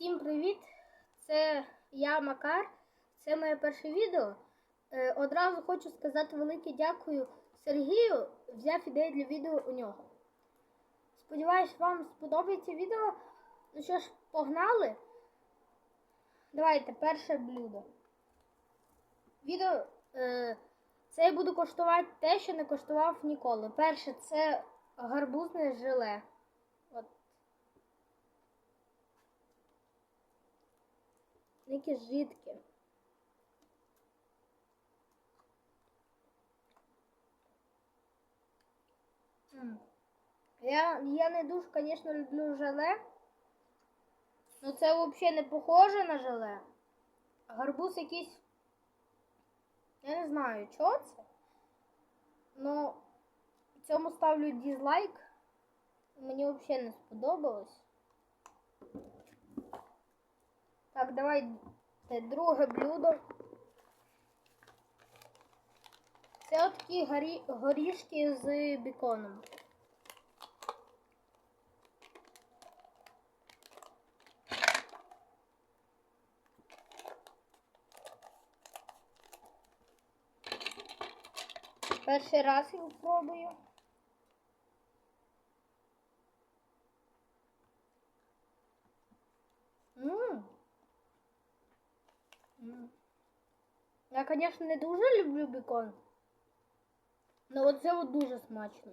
Всім привіт! Це я Макар. Це моє перше відео. Е, одразу хочу сказати велике дякую Сергію. Взяв ідею для відео у нього. Сподіваюсь, вам сподобається відео. Ну що ж, погнали. Давайте перше блюдо. Відео. Е, це я буду коштувати те, що не коштував ніколи. Перше це гарбузне желе. От. Жидке. М. Я, я не дуже, звісно, люблю желе. Ну це взагалі не похоже на желе. Гарбуз якийсь. Я не знаю, чого це. Ну, цьому ставлю дизлайк. Мені взагалі не сподобалось. Так, давай друге блюдо. Це от такі горі... горішки з беконом. Перший раз його пробую. Ммм. М. Я, звісно, не дуже люблю бекон. але оце от дуже смачно.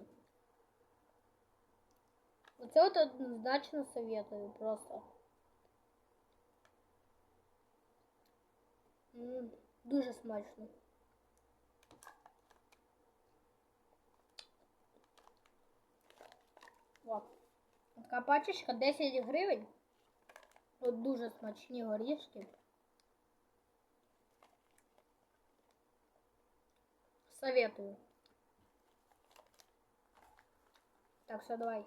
Оце от однозначно советую просто. М, Дуже смачно. О, така пачечка 10 гривень. От дуже смачні горішки. Советую. Так, все, давай.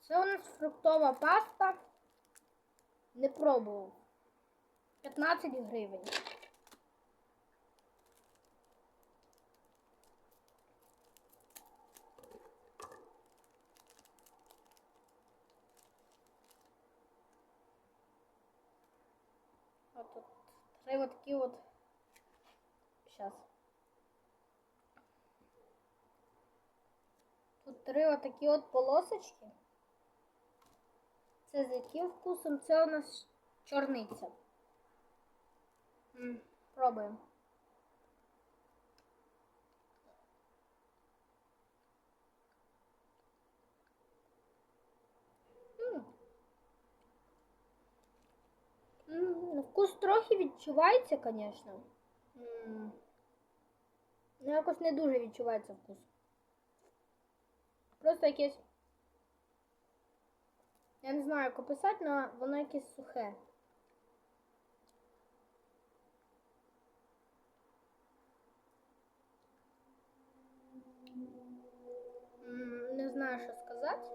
Це у нас фруктова паста. Не пробував. 15 гривень. От три вот такі от. Сейчас. Тут три вот такі от полосочки. Це з яким вкусом? Це у нас чорниця. Пробуємо. М. М, Вкус трохи відчувається, звісно. Ну, якось не дуже відчувається вкус. Просто якесь. Я не знаю, як описати, але воно якесь сухе. Не знаю, що сказати.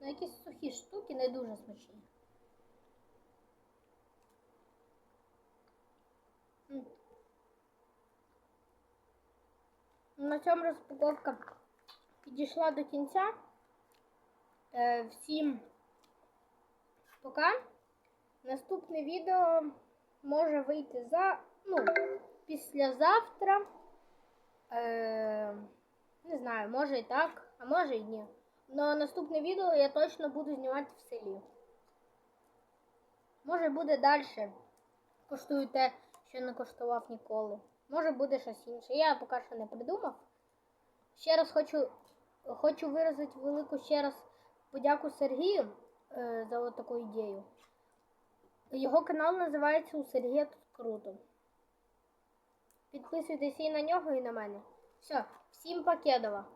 Ну, якісь сухі штуки не дуже смачні. М. На цьому розпаковка підійшла до кінця. Е, Всім пока. Наступне відео може вийти за, ну, післязавтра. Е, не знаю, може і так, а може і ні. Но наступне відео я точно буду знімати в селі. Може буде далі. Коштую те, що не коштував ніколи. Може буде щось інше. Я поки що не придумав. Ще раз хочу, хочу виразити велику ще раз подяку Сергію е, за таку ідею. Його канал називається У Сергія тут круто. Підписуйтесь і на нього, і на мене. Все, всім покедова.